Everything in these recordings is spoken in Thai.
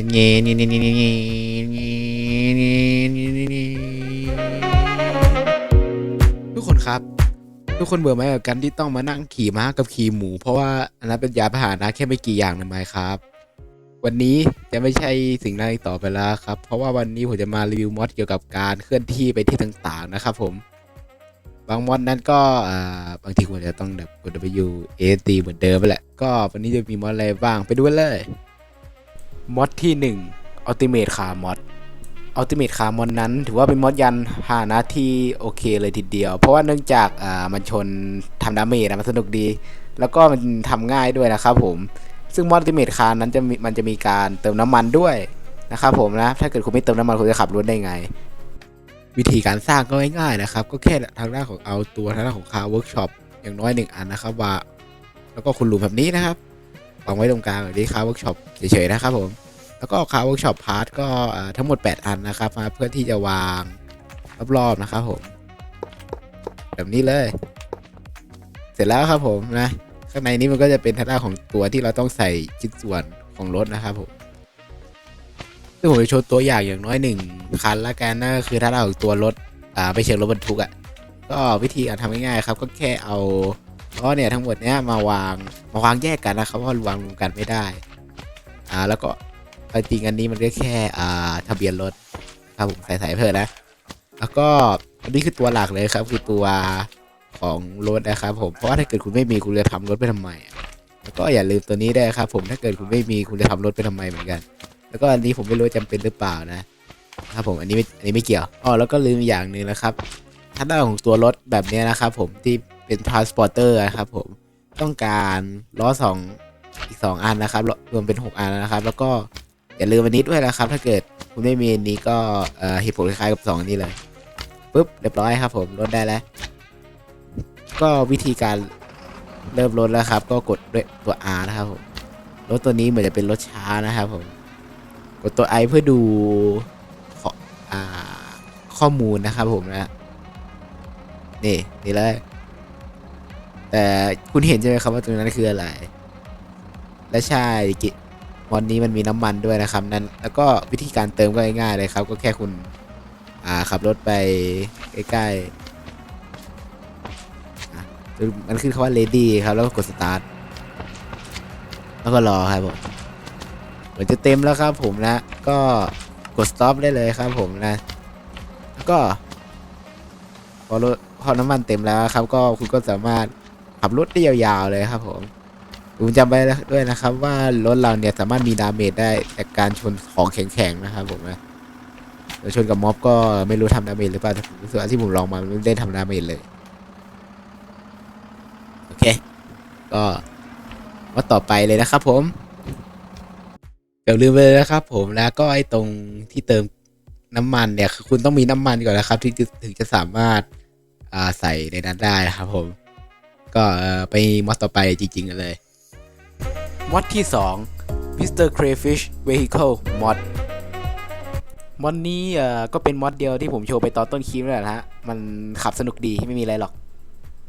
ทุกคนครับ ทุกคนเบื่อไหมกับการที่ต้องมานั่งขี่ม้ากับขี่หมู เพราะว่าอันนั้นเป็นยาพาหนะแค่ไม่กี่อย่างในไหมครับ วันนี้จะไม่ใช่สิ่งใดต่อไปแล้วครับ เพราะว่าวันนี้ผมจะมารีวิวมอดเกี่ยวกับการเคลื่อนที่ไปที่ต่างๆนะครับผมบางมอดนั้นก็บางทีควรจะต้องแบบกด W A T เหมือนเดิมไปแหละ ก็วันนี้จะมีมอดอะไรบ้างไปดูเลย มอดที่ 1 Ultimate Car Mod Ultimate Car Mod นั้น ถือว่าเป็นมอดยันพาหนะที่โอเคเลยทีเดียว เพราะว่าเนื่องจากอ่ามันชนทำดาเมจนะมันสนุกดี แล้วก็มันทำง่ายด้วยนะครับผม ซึ่งมอด Ultimate Car นั้นจะมันจะมีการเติมน้ำมันด้วยนะครับผมนะ ถ้าเกิดคุณไม่เติมน้ำมันคุณจะขับรถได้ไง วิธีการสร้างก็ง่ายๆนะครับ ก็แค่ทางด้านของเอาตัวทางด้านของคาร์เวิร์กช็อปอย่างน้อยหนึ่งอันนะครับว่า แล้วก็คุณหลุมแบบนี้นะครับวางไว้ตรงกลางแบบนี้คาร์เวิร์กช็อปเฉยๆนะครับผม แล้วก็คาร์เวิร์กช็อปพาร์ทก็ทั้งหมด 8 อันนะครับมาเพื่อที่จะวางรอบๆนะครับผมแบบนี้เลย เสร็จแล้วครับผมนะ ข้างในนี้มันก็จะเป็นทางด้าของตัวที่เราต้องใส่ชิ้นส่วนของรถนะครับผมซึ่งผมจะโชว์ตัวอย่างอย่างน้อยหนึ่งคันละกันนั่นก็คือถ้าเราตัวรถอ่าไปเชิงรถบรรทุกอะ่ะก็วิธีการทำง่ายๆครับ ก็แค่เอาล้อเนี่ยทั้งหมดเนี้ยมาวางมาวางแยกกันนะครับเพราะวางรวมกันไม่ได้อ่าแล้วก็ จริงอันนี้มันก็แค่อ่าทะเบียนรถครับผมใส่ใส่เพิ่มนะ แล้วก็อันนี้คือตัวหลักเลยครับ คือตัวของรถนะครับผมเพราะว่าถ้าเกิดคุณไม่มีคุณจะทำรถไปทำไมแล้วก็อย่าลืมตัวนี้ได้ครับ ผมถ้าเกิดคุณไม่มีคุณจะทำรถไปทำไมเหมือนกัน แล้วก็อันนี้ผมไม่รู้จำเป็นหรือเปล่านะครับผมอันนี้ไม่อันนี้ไม่เกี่ยวอ๋อแล้วก็ลืมอย่างหนึ่งนะครับทางด้านของตัวรถแบบนี้นะครับผมที่เป็น transporter นะครับผมต้องการล้อสองอีกสองอันนะครับรวรวมเป็นหกอันนะครับ แล้วก็ อย่าลืมอันนี้ด้วยนะครับ ถ้าเกิดคุณไม่มีอันนี้ก็เอ่อเหตุผลคล้ายๆกับสองอันนี้เลยปุ๊บเรียบร้อยครับผมรถได้แล้ว ก็วิธีการเริ่มรถแล้วครับ ก็กดด้วยตัว R นะครับผมรถตัวนี้เหมือนจะเป็นรถช้านะครับผม กดตัว I เพื่อดูขออ่าข้อมูลนะครับผมนะนี่นี่เลยแต่คุณเห็นใช่ไหมครับว่าตรงนั้นคืออะไร และใช่ กิวันนี้มันมีน้ำมันด้วยนะครับนั้นแล้วก็วิธีการเติมก็ง่ายๆเลยครับ ก็แค่คุณอ่าขับรถไปใกล้ๆมันขึ้นคำว่า ready ครับแล้วก็กด start แล้วก็รอครับผมเหมือนจะเต็มแล้วครับผมนะ ก็กด stop ได้เลยครับผมนะแล้วก็พอรถพอน้ำมันเต็มแล้วครับ ก็คุณก็สามารถขับรถได้ยาวๆเลยครับผม ผมจำไว้ด้วยนะครับ ว่ารถเราเนี่ยสามารถมีดาเมจได้จากการชนของแข็งๆนะครับผมนะแล้วชนกับม็อบก็ไม่รู้ทำดาเมจหรือเปล่าแต่ผมรู้สึกว่าที่ผมลองมาไม่ได้ทำดาเมจเลยโอเค ก็มาต่อไปเลยนะครับผมเดี๋ยวลืมไปเลยนะครับ ผมแล้วก็ไอ้ตรงที่เติมน้ำมันเนี่ยคือคุณต้องมีน้ำมันก่อนนะครับ ที่ถึงจะสามารถาใส่ในนั้นได้นะครับผม ก็ไปมอดต่อไปจริงๆกันเลย มอดที่ 2 Mr. Crayfish Vehicle Mod มอดนี้เอ่อก็เป็นมอดเดียวที่ผมโชว์ไปตอนต้นคลิปนั่นแหละฮะ มันขับสนุกดีไม่มีอะไรหรอก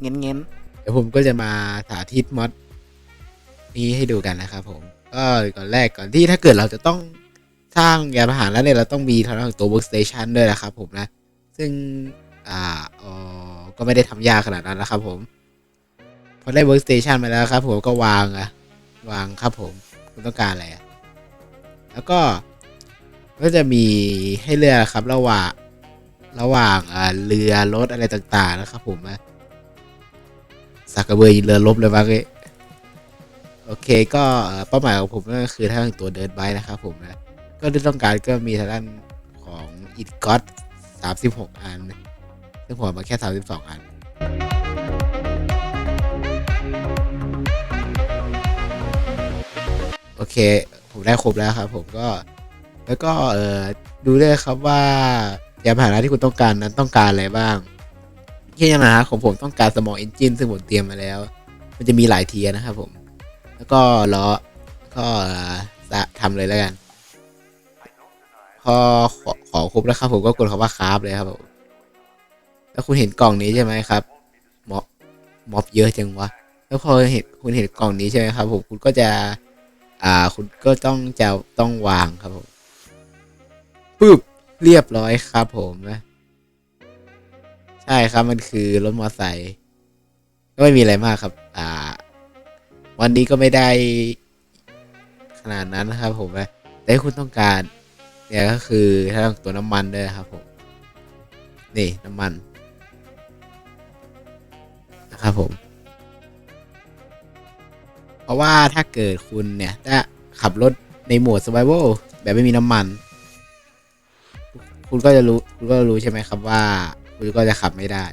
เงี้ยเงี้ยเดี๋ยวผมก็จะมาสาธิตมอดนี้ให้ดูกันนะครับผม ก็ก่อนแรกก่อนที่ถ้าเกิดเราจะต้องสร้างยานพาหนะแล้วเนี่ยเราต้องมีทางด้านของตัว workstation ด้วยนะครับผมนะ ซึ่งอ่าเออก็ไม่ได้ทำยากขนาดนั้นนะครับผม พอได้ workstation มาแล้วครับผมก็วางอะ วางครับผม คุณต้องการอะไรแล้วก็ก็จะมีให้เลือกครับระหว่างระหว่างเรือรถอะไรต่างๆนะครับผมนะสักกระเบือยิงเรือลบเลยมั้งโอเคก็เป้าหมายของผมก็คือทางตัวเดินไบนะครับผมนะก็ที่ต้องการก็มีทางด้านของอิดก็ตสามสิบหกอัน ซึ่งผมมาแค่สามสิบสองอัน เค ผมได้ครบแล้วครับผมก็ แล้วก็เออดูด้วยครับว่ายานพาหนะที่คุณต้องการนั้นต้องการอะไรบ้างแค่ยานพาหนะของผมต้องการ small engine ซึ่งผมเตรียมมาแล้ว มันจะมีหลายเทียนะครับผม แล้วก็ล้อก็ทำเลยแล้วกันพอขอขอครบแล้วครับผมก็กดคำว่าคราฟเลยครับผมแล้วคุณเห็นกล่องนี้ใช่ไหมครับม็อบม็อบเยอะจังวะแล้วพอเห็นคุณเห็นกล่องนี้ใช่ไหมครับผมคุณก็จะ อ่า คุณก็ต้องจะต้องวางครับผมปึ๊บเรียบร้อยครับผมนะ ใช่ครับมันคือรถมอไซค์ก็ไม่มีอะไรมากครับ อ่า วันนี้ก็ไม่ได้ขนาดนั้นนะครับผมนะแต่คุณต้องการ เนี่ยก็คือถ้าตัวน้ำมันด้วยครับผม นี่น้ำมันนะครับผม ราะว่าถ้าเกิดคุณเนี่ยถ้าขับรถในโหมด survival แบบไม่มีน้ำมัน คุณก็จะรู้คุณก็รู้ใช่ไหมครับว่า คุณก็จะขับไม่ได้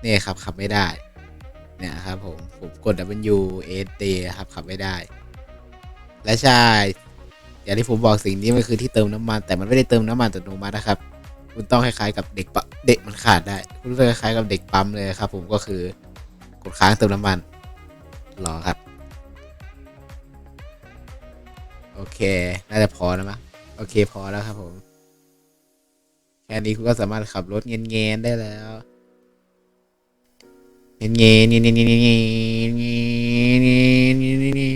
เนี่ยครับขับไม่ได้ เนี่ยครับผมผมกด W A D ครับขับไม่ได้ และใช่อย่างที่ผมบอกสิ่งนี้มันคือที่เติมน้ำมัน แต่มันไม่ได้เติมน้ำมันอัตโนมัตินะครับ คุณต้องคล้ายๆกับเด็กปะเด็กมันขาดได้ คุณรู้สึกคล้ายๆกับเด็กปั๊มเลยครับ ผมก็คือ กดค้างเติมน้ำมัน รอครับ โอเค น่าจะพอแล้วมั้งโอเคพอแล้วครับผม แค่นี้คุณก็สามารถขับรถเงียนๆได้แล้วเงียนๆเงียนๆเงียนๆเงียนๆเงียนๆเงี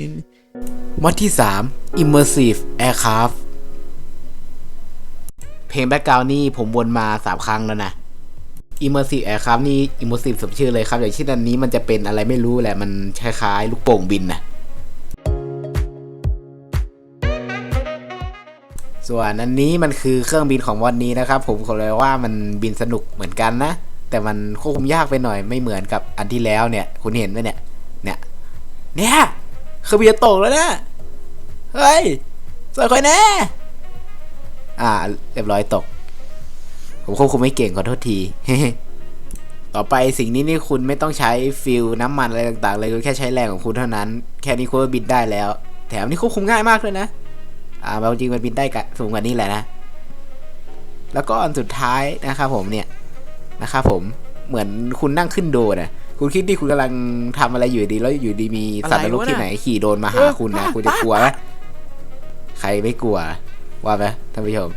ยนๆมอดที่ 3 Immersive Aircraft เพลงแบ็กกราวนี่ผมวนมาสามครั้งแล้วนะ Immersive Aircraft นี่ Immersive สมชื่อเลยครับ อย่างเช่นอันนี้มันจะเป็นอะไรไม่รู้แหละ มันคล้ายๆลูกโป่งบินนะส่วนอันนี้มันคือเครื่องบินของวันนี้นะครับ ผมขอเลยว่ามันบินสนุกเหมือนกันนะ แต่มันควบคุมยากไปหน่อยไม่เหมือนกับอันที่แล้วเนี่ย คุณเห็นไหมเนี่ย เนี่ยเนี่ยเครื่องบินจะตกแล้วนะเฮ้ยสวยค่อยแน่อ่า เรียบร้อยตก ผมควบคุมไม่เก่งขอโทษที ต่อไปสิ่งนี้นี่คุณไม่ต้องใช้ฟิลน้ำมันอะไรต่างๆ เลยคุณแค่ใช้แรงของคุณเท่านั้น แค่นี้คุณก็บินได้แล้ว แถมนี่ควบคุมง่ายมากเลยนะ อ่าบางจริงมันบินได้กะสูงกว่านี้แหละนะ แล้วก็อันสุดท้ายนะครับผมเนี่ยนะครับผมเหมือนคุณนั่งขึ้นโดรนอะคุณคิดดิคุณกำลังทำอะไรอยู่ดีแล้วอยู่ดีมีสัตว์นรกที่ไหนขี่โดรนมาหาคุณนะ คุณจะกลัวไหมใครไม่กลัวว่าไหมท่านผู้ชม